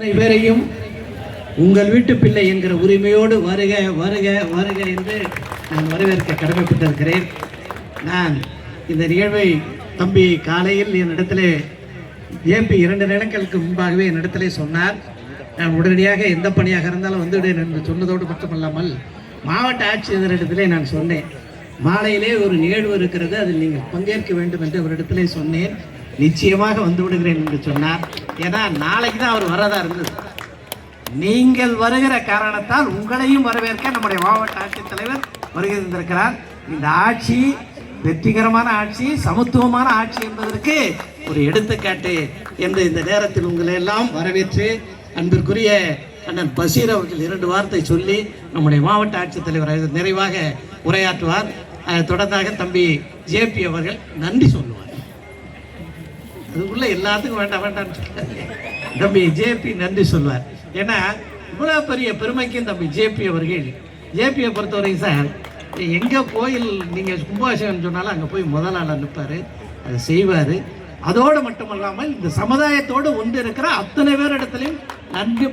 அத்தனை பேரையும் உங்கள் வீட்டு பிள்ளை என்கிற உரிமையோடு வருக வருக வருக என்று நான் வரவேற்க கடமைப்பட்டிருக்கிறேன். நான் இந்த நிகழ்வை தம்பி காலையில் என்னிடத்தில் ஏபி இரண்டு நாட்களுக்கு முன்பாகவே என்னிடத்தில் சொன்னார். நான் உடனடியாக எந்த பணியாக இருந்தாலும் வந்துவிடுவேன் என்று சொன்னதோடு மட்டுமல்லாமல் மாவட்ட ஆட்சியரிடத்திலே நான் சொன்னேன். மாலையிலே ஒரு நிகழ்வு இருக்கிறது அதில் நீங்கள் பங்கேற்க வேண்டும் என்று அவரிடத்திலே சொன்னேன். நிச்சயமாக வந்து விடுகிறேன் என்று சொன்னார். ஏன்னா நாளைக்கு தான் அவர் வரதா இருந்தது. நீங்கள் வருகிற காரணத்தால் உங்களையும் வரவேற்க நம்முடைய மாவட்ட ஆட்சித்தலைவர் வருகின்றிருக்கிறார் இந்த ஆட்சி வெற்றிகரமான ஆட்சி சமத்துவமான ஆட்சி என்பதற்கு ஒரு எடுத்துக்காட்டு என்று இந்த நேரத்தில் உங்களை எல்லாம் வரவேற்று அன்பிற்குரிய அண்ணன் பசீர் அவர்கள் இரண்டு வார்த்தை சொல்லி நம்முடைய மாவட்ட ஆட்சித்தலைவர் நிறைவாக உரையாற்றுவார். தொடர்ந்தாக தம்பி ஜேபி அவர்கள் நன்றி சொல்லுவார். அதுக்குள்ள எல்லாத்துக்கும் வேண்டாம் வேண்டாம்னு தம்பி ஜேபி நன்றி சொல்வார். ஏன்னா இவ்வளோ பெரிய பெருமைக்கும் தம்பி ஜேபி அவர்கள் ஜேபியை பொறுத்தவரைக்கும் சார் எங்கே கோயில் நீங்கள் கும்பாபிஷேகம் சொன்னாலும் அங்கே போய் முதலாளர் நிற்பார் அதை செய்வார். அதோடு மட்டுமல்லாமல் இந்த சமுதாயத்தோடு ஒன்று இருக்கிற அத்தனை பேர் இடத்துலையும் நன்றி